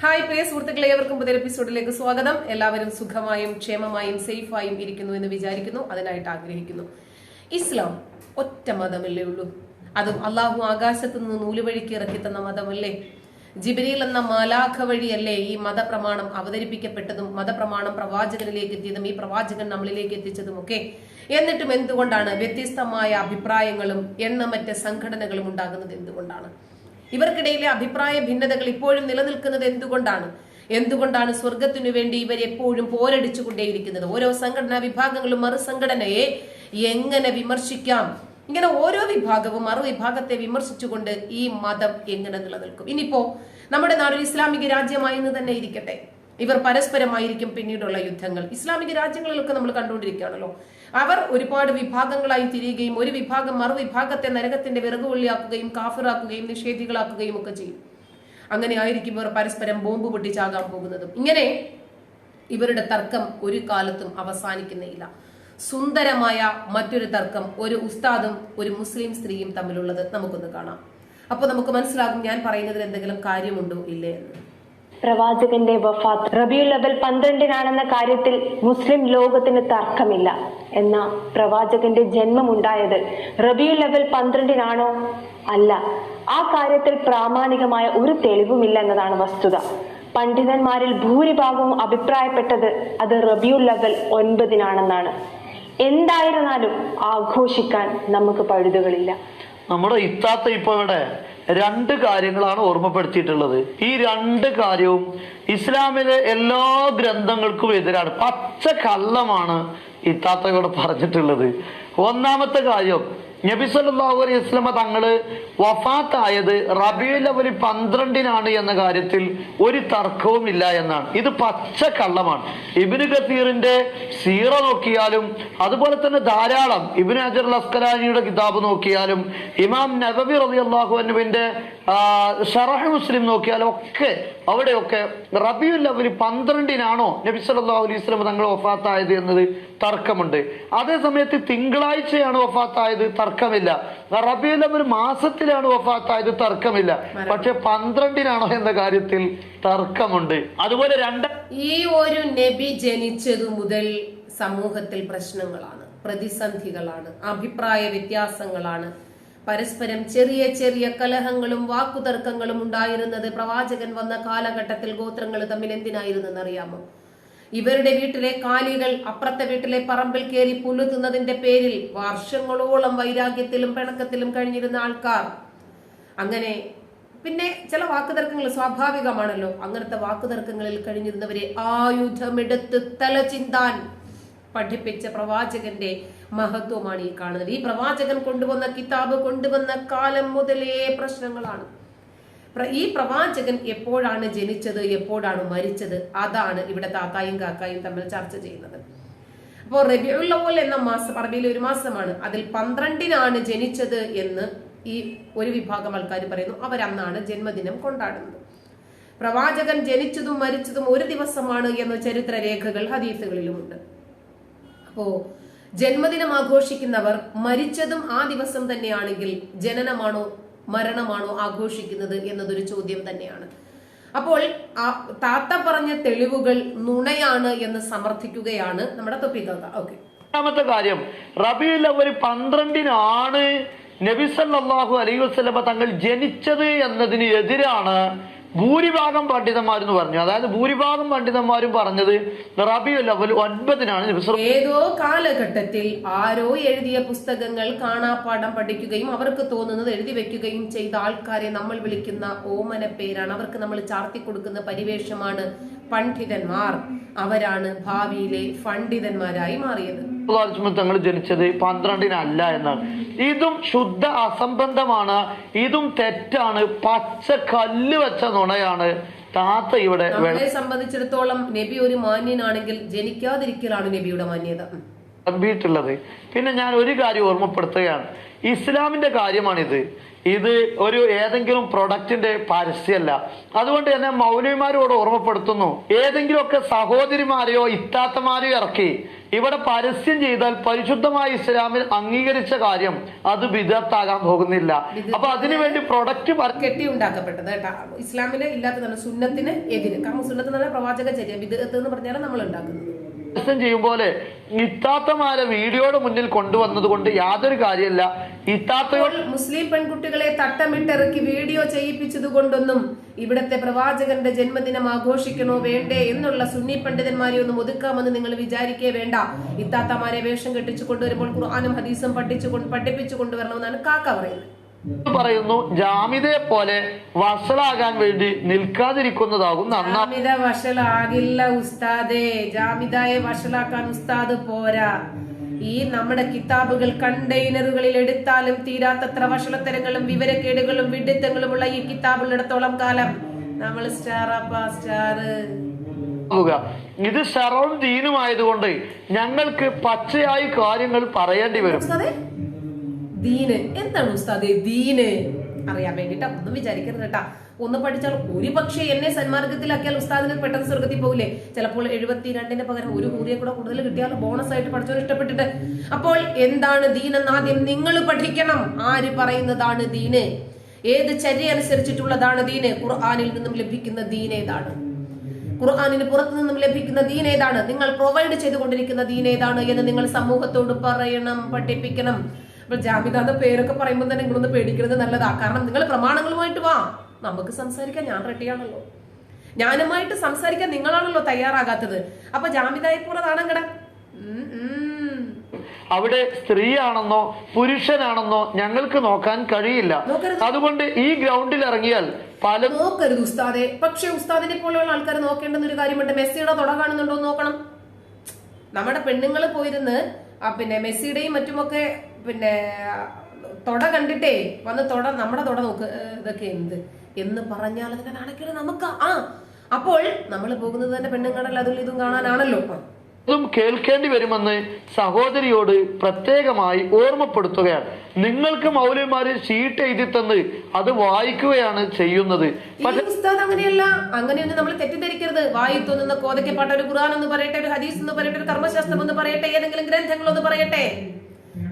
Hi പ്രിയ സുഹൃത്തുക്കളെ ഏവർക്കും പുതിയ എപ്പിസോഡിലേക്ക് സ്വാഗതം. എല്ലാവരും സുഖമായും ക്ഷേമമായും സേഫായും ഇരിക്കുന്നു എന്ന് വിചാരിക്കുന്നു. അതിനായിട്ട് ആഗ്രഹിക്കുന്നു. ഇസ്ലാം ഒറ്റ മതമല്ലേ ഉള്ളൂ? അതും അള്ളാഹു ആകാശത്തു നിന്ന് നൂലുവഴിക്ക് ഇറക്കി തന്ന മതമല്ലേ? ജിബിരിയിൽ എന്ന മാലാഖ വഴിയല്ലേ ഈ മതപ്രമാണം അവതരിപ്പിക്കപ്പെട്ടതും മതപ്രമാണം പ്രവാചകനിലേക്ക് എത്തിയതും ഈ പ്രവാചകൻ നമ്മളിലേക്ക് എത്തിച്ചതും ഒക്കെ എന്നിട്ടും എന്തുകൊണ്ടാണ് വ്യത്യസ്തമായ അഭിപ്രായങ്ങളും എണ്ണമറ്റ സംഘടനകളും ഉണ്ടാകുന്നത്? എന്തുകൊണ്ടാണ്? ഇവർക്കിടയിലെ അഭിപ്രായ ഭിന്നതകൾ ഇപ്പോഴും നിലനിൽക്കുന്നത് എന്തുകൊണ്ടാണ്? എന്തുകൊണ്ടാണ് സ്വർഗത്തിനു വേണ്ടി ഇവർ എപ്പോഴും പോരടിച്ചുകൊണ്ടേയിരിക്കുന്നത്? ഓരോ സംഘടനാ വിഭാഗങ്ങളും മറുസംഘടനയെ എങ്ങനെ വിമർശിക്കാം? ഇങ്ങനെ ഓരോ വിഭാഗവും മറുവിഭാഗത്തെ വിമർശിച്ചുകൊണ്ട് ഈ മതം എങ്ങനെ നിലനിൽക്കും? ഇനിയിപ്പോ നമ്മുടെ നാട് ഇസ്ലാമിക രാജ്യമായി എന്ന് തന്നെ ഇരിക്കട്ടെ. ഇവർ പരസ്പരമായിരിക്കും പിന്നീടുള്ള യുദ്ധങ്ങൾ. ഇസ്ലാമിക രാജ്യങ്ങളിലൊക്കെ നമ്മൾ കണ്ടുകൊണ്ടിരിക്കുകയാണല്ലോ. അവർ ഒരുപാട് വിഭാഗങ്ങളായി തിരിയുകയും ഒരു വിഭാഗം മറുവിഭാഗത്തെ നരകത്തിന്റെ വിറകുകൊള്ളിയാക്കുകയും കാഫിറാക്കുകയും നിഷേധികളാക്കുകയും ഒക്കെ ചെയ്യും. അങ്ങനെ ആയിരിക്കും ഇവർ പരസ്പരം ബോംബ് പൊട്ടിച്ചാകാൻ പോകുന്നതും. ഇങ്ങനെ ഇവരുടെ തർക്കം ഒരു കാലത്തും അവസാനിക്കുന്നില്ല. സുന്ദരമായ മറ്റൊരു തർക്കം ഒരു ഉസ്താദും ഒരു മുസ്ലിം സ്ത്രീയും തമ്മിലുള്ളത് നമുക്കൊന്ന് കാണാം. അപ്പോൾ നമുക്ക് മനസ്സിലാകും ഞാൻ പറയുന്നതിൽ എന്തെങ്കിലും കാര്യമുണ്ടോ ഇല്ലേ എന്ന്. പ്രവാചകന്റെ വഫാത്ത്. റബിയുൽ അവൽ പന്ത്രണ്ടിനാണെന്ന കാര്യത്തിൽ മുസ്ലിം ലോകത്തിന് തർക്കമില്ല എന്ന പ്രവാചകന്റെ ജന്മമുണ്ടായത് റബിയുൽ അവൽ പന്ത്രണ്ടിനാണോ അല്ല. ആ കാര്യത്തിൽ പ്രാമാണികമായ ഒരു തെളിവുമില്ല എന്നതാണ് വസ്തുത. പണ്ഡിതന്മാരിൽ ഭൂരിഭാഗവും അഭിപ്രായപ്പെട്ടത് അത് റബിയുൽ അവൽ ഒൻപതിനാണെന്നാണ്. എന്തായിരുന്നാലും ആഘോഷിക്കാൻ നമുക്ക് പഴുതുകളില്ല. നമ്മുടെ ഇത്താത്ത ഇപ്പൊ ഇവിടെ രണ്ട് കാര്യങ്ങളാണ് ഓർമ്മപ്പെടുത്തിയിട്ടുള്ളത്. ഈ രണ്ട് കാര്യവും ഇസ്ലാമിലെ എല്ലാ ഗ്രന്ഥങ്ങൾക്കും എതിരാണ്. പച്ച കള്ളമാണ് ഇത്താത്തയോട് പറഞ്ഞിട്ടുള്ളത്. ഒന്നാമത്തെ കാര്യം നബി സല്ലല്ലാഹു അലൈഹി വസല്ലമ തങ്ങൾ വഫാത്തായത് റബീഉൽ അവൽ പന്ത്രണ്ടിനാണ് എന്ന കാര്യത്തിൽ ഒരു തർക്കവും ഇല്ല എന്നാണ്. ഇത് പച്ച കള്ളമാണ്. ഇബ്നു കസീറിന്റെ സീറ നോക്കിയാലും അതുപോലെ തന്നെ ധാരാളം ഇബ്നു അജർ അസ്കലാനിയുടെ കിതാബ് നോക്കിയാലും ഇമാം നബവി റളിയല്ലാഹു അൻഹുവിന്റെ ഷറഹ് മുസ്ലിം നോക്കിയാലും ഒക്കെ അവിടെയൊക്കെ റബിയുൽ അവൽ പന്ത്രണ്ടിനാണോ നബി സല്ലല്ലാഹു അലൈഹി ഇസ്ലമ തങ്ങൾ വഫാത്തായത് എന്നത് തർക്കമുണ്ട്. അതേ സമയത്ത് തിങ്കളാഴ്ചയാണ് വഫാത്തായത് തർക്കമില്ല. റബിയുൽ അവൽ മാസത്തിലാണ് വഫാത്തായത് തർക്കമില്ല. പക്ഷെ പന്ത്രണ്ടിനാണോ എന്ന കാര്യത്തിൽ തർക്കമുണ്ട്. അതുപോലെ രണ്ട് ഈ ഒരു നബി ജനിച്ചതു മുതൽ സമൂഹത്തിൽ പ്രശ്നങ്ങളാണ് പ്രതിസന്ധികളാണ് അഭിപ്രായ വ്യത്യാസങ്ങളാണ്. പരസ്പരം ചെറിയ ചെറിയ കലഹങ്ങളും വാക്കുതർക്കങ്ങളും ഉണ്ടായിരുന്നത് പ്രവാചകൻ വന്ന കാലഘട്ടത്തിൽ ഗോത്രങ്ങൾ തമ്മിൽ എന്തിനായിരുന്നെന്ന് അറിയാമോ ഇവരുടെ വീട്ടിലെ കാലികൾ അപ്പുറത്തെ വീട്ടിലെ പറമ്പിൽ കയറി പുല്ല് തിന്നതിന്റെ പേരിൽ വർഷങ്ങളോളം വൈരാഗ്യത്തിലും പിണക്കത്തിലും കഴിഞ്ഞിരുന്ന ആൾക്കാർ. അങ്ങനെ പിന്നെ ചില വാക്കുതർക്കങ്ങൾ സ്വാഭാവികമാണല്ലോ. അങ്ങനത്തെ വാക്കുതർക്കങ്ങളിൽ കഴിഞ്ഞിരുന്നവരെ ആയുധമെടുത്ത് തല ചിന്താൻ പഠിപ്പിച്ച പ്രവാചകന്റെ മഹത്വമാണ് ഈ കാണുന്നത്. ഈ പ്രവാചകൻ കൊണ്ടുവന്ന കിതാബ് കൊണ്ടുവന്ന കാലം മുതലേ പ്രശ്നങ്ങളാണ്. പ്ര- ഈ പ്രവാചകൻ എപ്പോഴാണ് ജനിച്ചത് എപ്പോഴാണ് മരിച്ചത്? അതാണ് ഇവിടെ താത്തായും കാക്കായും തമ്മിൽ ചർച്ച ചെയ്യുന്നത്. അപ്പോൾ റബിയുൽ അവൽ എന്ന മാസം അറബിയിലെ ഒരു മാസമാണ്. അതിൽ പന്ത്രണ്ടിനാണ് ജനിച്ചത് എന്ന് ഈ ഒരു വിഭാഗം ആൾക്കാർ പറയുന്നു. അവരന്നാണ് ജന്മദിനം കൊണ്ടാടുന്നത്. പ്രവാചകൻ ജനിച്ചതും മരിച്ചതും ഒരു ദിവസമാണ് എന്ന ചരിത്ര രേഖകൾ ഹദീസുകളിലുമുണ്ട്. അപ്പോ ജന്മദിനം ആഘോഷിക്കുന്നവർ മരിച്ചതും ആ ദിവസം തന്നെയാണെങ്കിൽ ജനനമാണോ മരണമാണോ ആഘോഷിക്കുന്നത് എന്നതൊരു ചോദ്യം തന്നെയാണ്. അപ്പോൾ ആ താത്ത പറഞ്ഞ തെളിവുകൾ നുണയാണ് എന്ന് സമർത്ഥിക്കുകയാണ് നമ്മുടെ തൊപ്പി താത്ത. ഓക്കെ. രണ്ടാമത്തെ കാര്യം റബി ഒരു പന്ത്രണ്ടിനാണ് നബി സല്ലല്ലാഹു അലൈഹി വസല്ലമ തങ്ങൾ ജനിച്ചത് എന്നതിന് എതിരാണ് ഭൂരിഭാഗം പണ്ഡിതന്മാരെന്ന് പറഞ്ഞു. അതായത് ഭൂരിഭാഗം പണ്ഡിതന്മാരും പറഞ്ഞത് റബിയുൽ അവൽ ഒൻപതിനാണ്. ഏതോ കാലഘട്ടത്തിൽ ആരോ എഴുതിയ പുസ്തകങ്ങൾ കാണാപ്പാഠം പഠിക്കുകയും അവർക്ക് തോന്നുന്നത് എഴുതി വെക്കുകയും ചെയ്ത ആൾക്കാരെ നമ്മൾ വിളിക്കുന്ന ഓമന പേരാണ്. അവർക്ക് നമ്മൾ ചാർത്തി കൊടുക്കുന്ന പരിവേഷമാണ് പണ്ഡിതന്മാർ. അവരാണ് ഭാവിയിലെ പണ്ഡിതന്മാരായി മാറിയത്. അലൈഹി തങ്ങൾ ജനിച്ചത്? പന്ത്രണ്ടിനല്ല എന്ന് ഇതും ശുദ്ധ അസംബന്ധമാണ്. ഇതും തെറ്റാണ്. പച്ച കല്ല് വെച്ച നുണയാണ്. താത്ത ഇവിടെ സംബന്ധിച്ചിടത്തോളം നബി ഒരു മാന്യനാണെങ്കിൽ ജനിക്കാതിരിക്കലാണ് നബിയുടെ മാന്യത. ുള്ളത് പിന്നെ ഞാൻ ഒരു കാര്യം ഓർമ്മപ്പെടുത്തുകയാണ്. ഇസ്ലാമിന്റെ കാര്യമാണിത്. ഇത് ഒരു ഏതെങ്കിലും പ്രൊഡക്റ്റിന്റെ പരസ്യമല്ല. അതുകൊണ്ട് തന്നെ മൗലവിമാരോട് ഓർമ്മപ്പെടുത്തുന്നു. ഏതെങ്കിലുമൊക്കെ സഹോദരിമാരെയോ ഇത്താത്തമാരെയോ ഇറക്കി. ഇവിടെ പരസ്യം ചെയ്താൽ പരിശുദ്ധമായ ഇസ്ലാമിൽ അംഗീകരിച്ച കാര്യം അത് വിദഗ്ധാകാൻ പോകുന്നില്ല. അപ്പൊ അതിനുവേണ്ടി പ്രൊഡക്റ്റ് കെട്ടി ഉണ്ടാക്കപ്പെട്ടത് കേട്ടോ. ഇസ്ലാമിന് ഇല്ലാത്തതാണ് സുന്നത്തിന് എതിര്. കാരണം സുന്നത്ത് നല്ല പ്രവാചക ചര്യ വിദഗത്ത് എന്ന് പറഞ്ഞാൽ നമ്മൾ ഉണ്ടാക്കുന്നത്. ചെയ്യുമ്പോലെ ചെയ്യും പോലെ ഇത്താത്തമാരെ വീഡിയോയുടെ മുന്നിൽ കൊണ്ടുവന്നത് കൊണ്ട് യാതൊരു കാര്യമില്ല. ഇപ്പോൾ മുസ്ലിം പെൺകുട്ടികളെ തട്ടമിട്ടിറക്കി വീഡിയോ ചെയ്യിപ്പിച്ചതുകൊണ്ടൊന്നും ഇവിടത്തെ പ്രവാചകന്റെ ജന്മദിനം ആഘോഷിക്കണോ വേണ്ടേ എന്നുള്ള സുന്നി പണ്ഡിതന്മാരെ ഒന്നും ഒതുക്കാമെന്ന് നിങ്ങൾ വിചാരിക്കേ വേണ്ട. ഇത്താത്തമാരെ വേഷം കെട്ടിച്ചു കൊണ്ടുവരുമ്പോൾ ഖുർആാനും ഹദീസും പഠിച്ചു കൊണ്ട് പഠിപ്പിച്ചു കൊണ്ടുവരണമെന്നാണ് കാക്ക പറയുന്നത്. പറയുന്നു ജാമിതയെ പോലെ വഷളാകാൻ വേണ്ടി നിൽക്കാതിരിക്കുന്നതാകും ജാമിത വഷളാകില്ല ഉസ്താദേ. ജാമിതയെ വഷളാക്കാൻ ഉസ്താദ് പോരാ. ഈ നമ്മുടെ കിതാബുകൾ കണ്ടെയ്നറുകളിൽ എടുത്താലും തീരാത്തത്ര വഷളത്തരങ്ങളും വിവരക്കേടുകളും വിഡിത്തങ്ങളുമുള്ള ഈ കിതാബുള്ളിടത്തോളം കാലം നമ്മൾ സ്റ്റാർ ആവുക ഇത് ഷറവും ദീനുമായതുകൊണ്ട് ഞങ്ങൾക്ക് പച്ചയായി കാര്യങ്ങൾ പറയേണ്ടി വരും. ദീന്. എന്താണ് ഉസ്താദേ ദീന്? അറിയാൻ വേണ്ടിട്ടാ ഒന്നും വിചാരിക്കരുത് കേട്ടാ. ഒന്ന് പഠിച്ചാൽ ഒരു പക്ഷേ എന്നെ സന്മാർഗത്തിലാക്കിയാൽ ഉസ്താദിന് പെട്ടെന്ന് സ്വർഗത്തിൽ പോകില്ലേ? ചിലപ്പോൾ എഴുപത്തിരണ്ടിന് പകരം ഒരു കൂറിയെ കൂടെ കൂടുതൽ കിട്ടിയാൽ ബോണസ് ആയിട്ട് പഠിച്ചവർ ഇഷ്ടപ്പെട്ടിട്ട്. അപ്പോൾ എന്താണ് ദീൻ എന്ന് ആദ്യം നിങ്ങൾ പഠിക്കണം. ആര് പറയുന്നതാണ് ദീന് ഏത് ചര്യ അനുസരിച്ചിട്ടുള്ളതാണ് ദീന് ഖുർആാനിൽ നിന്നും ലഭിക്കുന്ന ദീൻ ഏതാണ്? ഖുർആാനിന് പുറത്തു നിന്നും ലഭിക്കുന്ന ദീൻ ഏതാണ്? നിങ്ങൾ പ്രൊവൈഡ് ചെയ്തുകൊണ്ടിരിക്കുന്ന ദീൻ ഏതാണ് എന്ന് നിങ്ങൾ സമൂഹത്തോട് പറയണം പഠിപ്പിക്കണം. അപ്പൊ ജാമിതാന്റെ പേരൊക്കെ പറയുമ്പോൾ തന്നെ നിങ്ങളൊന്ന് പേടിക്കുന്നത് നല്ലതാ. കാരണം നിങ്ങൾ പ്രമാണങ്ങളുമായിട്ട് വാ. നമുക്ക് സംസാരിക്കാൻ ഞാൻ റെഡിയാണല്ലോ. ഞാനുമായിട്ട് സംസാരിക്കാൻ നിങ്ങളാണല്ലോ തയ്യാറാകാത്തത്. അപ്പൊ ജാമിദായെ പോലെ നാണം കിട. അവിടെ സ്ത്രീയാണെന്നോ പുരുഷനാണെന്നോ ഞങ്ങൾക്ക് നോക്കാൻ കഴിയില്ല. അതുകൊണ്ട് ഈ ഗ്രൗണ്ടിൽ ഇറങ്ങിയാൽ പല നോക്കരുത് ഉസ്താദെ. പക്ഷെ ഉസ്താദിനെ പോലെയുള്ള ആൾക്കാർ നോക്കേണ്ടുന്ന ഒരു കാര്യമുണ്ട്. മെസ്സിയുടെ തുട കാണുന്നുണ്ടോ നോക്കണം. നമ്മുടെ പെണ്ണുങ്ങൾ പോയിരുന്ന് പിന്നെ മെസ്സിയുടെയും മറ്റുമൊക്കെ പിന്നെ തൊട കണ്ടിട്ടേ വന്ന് തൊട നമ്മുടെ തൊട നോക്ക് ഇതൊക്കെ എന്ത്? എന്ന് പറഞ്ഞാൽ അതിന്റെ നാണക്കേട് നമുക്ക് ആ. അപ്പോൾ നമ്മൾ പോകുന്നത് തന്നെ പെണ്ണുങ്ങളുടെ അതും ഇതും കാണാനാണല്ലോ ും. ഇതും കേൾക്കേണ്ടി വരുമെന്ന് സഹോദരിയോട് പ്രത്യേകമായി ഓർമ്മപ്പെടുത്തുകയാണ്. നിങ്ങൾക്ക് മൗലവിമാര് ഷീട്ട് എഴുതി തന്ന് അത് വായിക്കുകയാണ് ചെയ്യുന്നത്. അങ്ങനെയല്ല അങ്ങനെയൊന്നും നമ്മൾ തെറ്റിദ്ധരിക്കരുത്. വായി തോന്നുന്ന കോതയ്ക്കപ്പാട്ട ഒരു ഖുർആൻ എന്ന് പറയട്ടെ ഒരു ഹദീസ് എന്ന് പറയട്ടെ ഒരു കർമ്മശാസ്ത്രം എന്ന് പറയട്ടെ ഏതെങ്കിലും ഗ്രന്ഥങ്ങൾ എന്ന് പറയട്ടെ.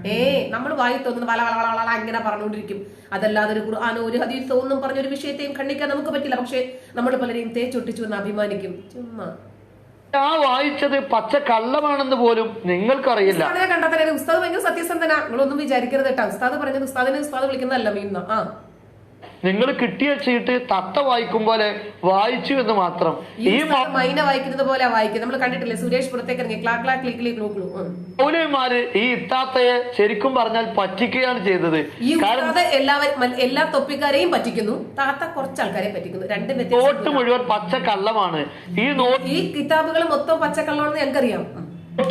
ഏ നമ്മൾ വായി തോന്നുന്ന വല വള വള അങ്ങനെ പറഞ്ഞുകൊണ്ടിരിക്കും. അതല്ലാതെ ഒരു ഖുർആാനോ ഒരു ഹദീസോ ഒന്നും പറഞ്ഞ ഒരു വിഷയത്തെയും ഖണ്ഡിക്കാൻ നമുക്ക് പറ്റില്ല. പക്ഷെ നമ്മൾ പലരെയും തേച്ചൊട്ടിച്ചു എന്ന് അഭിമാനിക്കും. ചുമ്മാ. ഞാൻ വായിച്ചത് പച്ച കള്ളമാണെന്ന് പോലും നിങ്ങൾക്കറിയില്ല. കണ്ടാൽ ഉസ്താദ് ഭയങ്കര സത്യസന്ധന. നിങ്ങളൊന്നും വിചാരിക്കരുത് കേട്ടോ. ഉസ്താദ് പറഞ്ഞത് ഉസ്താദിനെ ഉസ്താദ് വിളിക്കുന്നതല്ല മീന്ന ആ. നിങ്ങൾ കിട്ടിയ ചീട്ട് തത്ത വായിക്കും പോലെ വായിച്ചു എന്ന് മാത്രം. ഈ മൈന വായിക്കുന്നത് പോലെ വായിക്കും നമ്മൾ കണ്ടിട്ടില്ലേ? സുരേഷ് പുറത്തേക്ക്. മൗലവിമാര് ഈ ഇത്താത്തയെ ശരിക്കും പറഞ്ഞാൽ പറ്റിക്കുകയാണ് ചെയ്തത്. എല്ലാവരും എല്ലാ തൊപ്പിക്കാരെയും പറ്റിക്കുന്നു. താത്ത കുറച്ച് ആൾക്കാരെ പറ്റിക്കുന്നു. രണ്ട് നോട്ട് മുഴുവൻ പച്ചക്കള്ളമാണ്. ഈ നോട്ട് ഈ കിതാബുകൾ മൊത്തം പച്ചക്കള്ളമാണെന്ന് ഞങ്ങൾക്കറിയാം.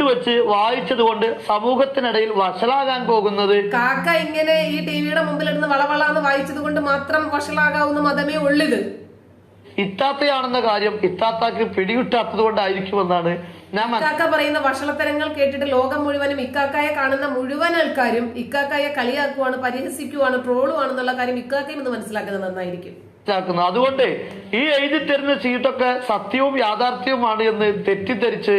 വെച്ച് വായിച്ചത് കൊണ്ട് സമൂഹത്തിനിടയിൽ വഷളാകാൻ പോകുന്നത് കാക്ക ഇങ്ങനെ ഈ ടിവിയുടെ മുമ്പിലിരുന്ന് വളവളാന്ന് വായിച്ചത് കൊണ്ട് മാത്രം വഷളാകാവുന്ന മതമേ ഉള്ളിത് ഇത്താത്തയാണെന്ന കാര്യം ഇത്താത്താക്ക് പിടികിട്ടാത്തത് കൊണ്ടായിരിക്കുമെന്നാണ് ഞാൻ. ഇക്കാക്ക പറയുന്ന വഷളത്തരങ്ങൾ കേട്ടിട്ട് ലോകം മുഴുവനും ഇക്കാക്കായെ കാണുന്ന മുഴുവൻ ആൾക്കാരും ഇക്കാക്കായെ കളിയാക്കുവാണ് പരിഹസിക്കുവാണ് ട്രോളുവാണെന്നുള്ള കാര്യം ഇക്കാക്കയും ഇന്ന് മനസ്സിലാക്കുന്നത് നന്നായിരിക്കും മനസ്സിലാക്കുന്നത് അതുകൊണ്ട് ഈ എഴുതി തരുന്ന ചീട്ടൊക്കെ സത്യവും യാഥാർത്ഥ്യവുമാണ് എന്ന് തെറ്റിദ്ധരിച്ച്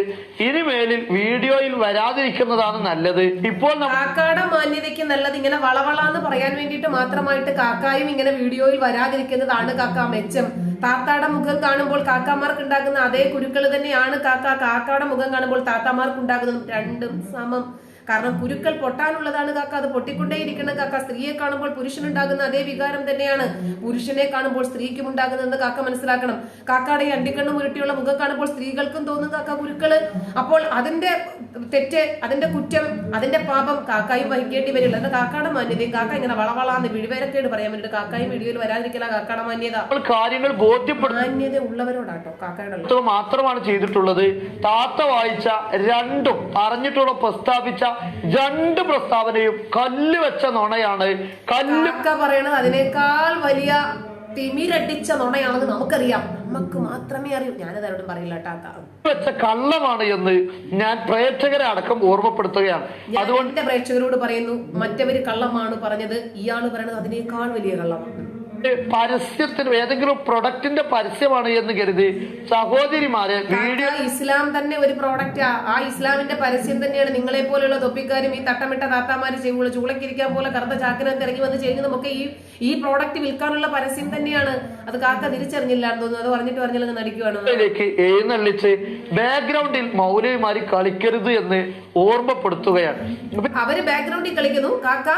ഇനിമേലിൽ വീഡിയോയിൽ വരാതിരിക്കുന്നതാണ് നല്ലത്. ഇപ്പോൾ കാക്കാട മാന്യതയ്ക്ക് നല്ലത് ഇങ്ങനെ വളവളാന്ന് പറയാൻ വേണ്ടിയിട്ട് മാത്രമായിട്ട് കാക്കായും ഇങ്ങനെ വീഡിയോയിൽ വരാതിരിക്കുന്നതാണ് കാക്ക മെച്ചം. താത്താടെ മുഖം കാണുമ്പോൾ കാക്കാമാർക്ക് ഉണ്ടാകുന്ന അതേ കുരുക്കൾ തന്നെയാണ് കാക്ക. കാക്കയുടെ മുഖം കാണുമ്പോൾ താത്താമാർക്ക് ഉണ്ടാകുന്നതും രണ്ടും സമം. കാരണം കുരുക്കൾ പൊട്ടാനുള്ളതാണ് കാക്ക. അത് പൊട്ടിക്കൊണ്ടേയിരിക്കുന്ന കാക്ക. സ്ത്രീയെ കാണുമ്പോൾ പുരുഷനുണ്ടാകുന്ന അതേ വികാരം തന്നെയാണ്. പുരുഷനെ കാണുമ്പോൾ സ്ത്രീക്കും ഉണ്ടാകുന്നതെന്ന് കാക്ക മനസ്സിലാക്കണം. കാക്കാടെ അണ്ടിക്കണ്ണും ഉരുട്ടിയുള്ള മുഖം കാണുമ്പോൾ സ്ത്രീകൾക്കും തോന്നും കാക്ക കുരുക്കൾ. അപ്പോൾ അതിന്റെ തെറ്റ് അതിന്റെ കുറ്റം അതിന്റെ പാപം കാക്കായും വഹിക്കേണ്ടി വരില്ല. അത് കാക്കയുടെ മാന്യതയും. കാക്ക ഇങ്ങനെ വളവളാന്ന് വിഴിവേരക്കേട് പറയാൻ വേണ്ടിട്ട് കാക്കായും വീഡിയോയിൽ വരാതിരിക്കില്ല കാക്കയുടെ മാന്യത. കാര്യങ്ങൾ മാന്യത ഉള്ളവരോടാട്ടോ കാക്കയുടെ. മാത്രമാണ് ചെയ്തിട്ടുള്ളത്. താത്ത വായിച്ച രണ്ടും അറിഞ്ഞിട്ടുള്ള പ്രസ്താവിച്ച രണ്ട് പ്രസ്താവനയും കല്ല് വെച്ച നുണയാണ്. കല്ല് പറയണത്? അതിനേക്കാൾ വലിയ തിമിരടിച്ച നുണയാണെന്ന് നമുക്കറിയാം. നമുക്ക് മാത്രമേ അറിയൂ. ഞാനത് ആരോടും പറയില്ല കേട്ടോ വെച്ച കള്ളമാണ് എന്ന് ഞാൻ പ്രേക്ഷകരെ അടക്കം ഓർമ്മപ്പെടുത്തുകയാണ്. അതുകൊണ്ട് പ്രേക്ഷകരോട് പറയുന്നു മറ്റവര് കള്ളമാണ് പറഞ്ഞത് ഇയാൾ പറയണത് അതിനേക്കാൾ വലിയ കള്ളമാണ്. പരസ്യത്തിന് ഏതെങ്കിലും പ്രൊഡക്റ്റിന്റെ പരസ്യമാണ് എന്ന് കരുതി സഹോദരിമാരെ വീഡിയോ ഇസ്ലാം തന്നെ ഒരു പ്രോഡക്റ്റ് ആ ഇസ്ലാമിന്റെ പരസ്യം തന്നെയാണ് നിങ്ങളെ പോലെയുള്ള തൊപ്പിക്കാരും ഈ തട്ടമിട്ട താത്താമാര് ചെയ്യുള്ളൂ ചൂളക്കിരിക്കാൻ പോലെ കറുത്ത ചാക്കിനൊക്കെ ഇറങ്ങി വന്ന് ചെയ്യുന്നതൊക്കെ ഈ ഈ പ്രോഡക്റ്റ് വിൽക്കാനുള്ള പരസ്യം തന്നെയാണ്. അത് കാക്ക തിരിച്ചറിഞ്ഞില്ലാന്ന് തോന്നുന്നു. അത് പറഞ്ഞിട്ട് പറഞ്ഞില്ലെന്ന് നടിക്കുവാണ്. എഴുന്നള്ളിച്ച് ബാക്ക്ഗ്രൗണ്ടിൽ മൗലവിമാര് കളിക്കരുത് എന്ന് ഓർമ്മപ്പെടുത്തുകയാണ്. അവർ ബാക്ക്ഗ്രൗണ്ടിൽ കളിക്കുന്നു. കാക്ക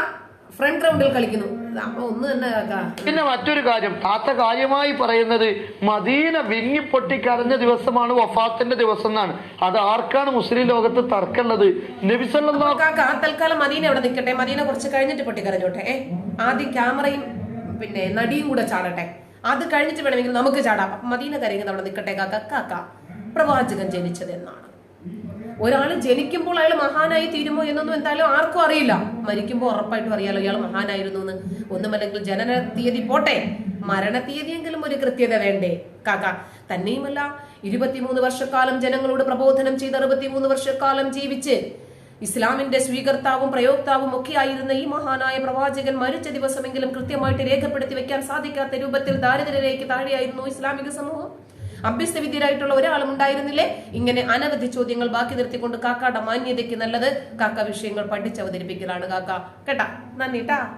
ഫ്രണ്ട് റൗണ്ടിൽ കളിക്കുന്നു. അപ്പൊ ഒന്ന് തന്നെ കാക്ക. പിന്നെ മറ്റൊരു കാര്യം താത്ത കാര്യമായി പറയുന്നത് മദീന വിങ്ങി പൊട്ടിക്കറിഞ്ഞ ദിവസമാണ് വഫാത്തിന്റെ ദിവസം എന്നാണ്. അത് ആർക്കാണ് മുസ്ലിം ലോകത്ത് തർക്കമുള്ളത്? നബിസല്ലാ കാക്ക ആ തൽക്കാലം മദീന എവിടെ നിൽക്കട്ടെ. മദീന കുറച്ച് കഴിഞ്ഞിട്ട് പൊട്ടിക്കരഞ്ഞോട്ടെ. ഏ ആദ്യം ക്യാമറയും പിന്നെ നടിയും കൂടെ ചാടട്ടെ. അത് കഴിഞ്ഞിട്ട് വേണമെങ്കിൽ നമുക്ക് ചാടാം. മദീന കരയുന്നത് അവിടെ നിൽക്കട്ടെ കാക്ക. കാക്ക പ്രവാചകൻ ജനിച്ചത് എന്നാണ്. ഒരാൾ ജനിക്കുമ്പോൾ അയാൾ മഹാനായി തീരുമോ എന്നൊന്നും എന്തായാലും ആർക്കും അറിയില്ല. മരിക്കുമ്പോൾ ഉറപ്പായിട്ടും അറിയാലോ ഇയാൾ മഹാനായിരുന്നു എന്ന് ഒന്നുമല്ലെങ്കിൽ ജനന തീയതി പോട്ടെ. മരണ തീയതിയെങ്കിലും ഒരു കൃത്യത വേണ്ടേ? കാക്ക തന്നെയുമല്ല ഇരുപത്തിമൂന്ന് വർഷക്കാലം ജനങ്ങളോട് പ്രബോധനം ചെയ്ത് അറുപത്തിമൂന്ന് വർഷക്കാലം ജീവിച്ച് ഇസ്ലാമിന്റെ സ്വീകർത്താവും പ്രയോക്താവും ഒക്കെ ആയിരുന്ന ഈ മഹാനായ പ്രവാചകൻ മരിച്ച ദിവസമെങ്കിലും കൃത്യമായിട്ട് രേഖപ്പെടുത്തി വെക്കാൻ സാധിക്കാത്ത രൂപത്തിൽ ദാരിദ്ര്യരേഖയ്ക്ക് താഴെയായിരുന്നു ഇസ്ലാമിക സമൂഹം. അഭ്യസ്തവിദ്യരായിട്ടുള്ള ഒരാളും ഉണ്ടായിരുന്നില്ലേ? ഇങ്ങനെ അനവധി ചോദ്യങ്ങൾ ബാക്കി നിർത്തിക്കൊണ്ട് കാക്കയുടെ മാന്യതയ്ക്ക് നല്ലത് കാക്ക വിഷയങ്ങൾ പഠിച്ച് അവതരിപ്പിക്കലാണ് കാക്ക. കേട്ടാ? നന്ദി ട്ടാ.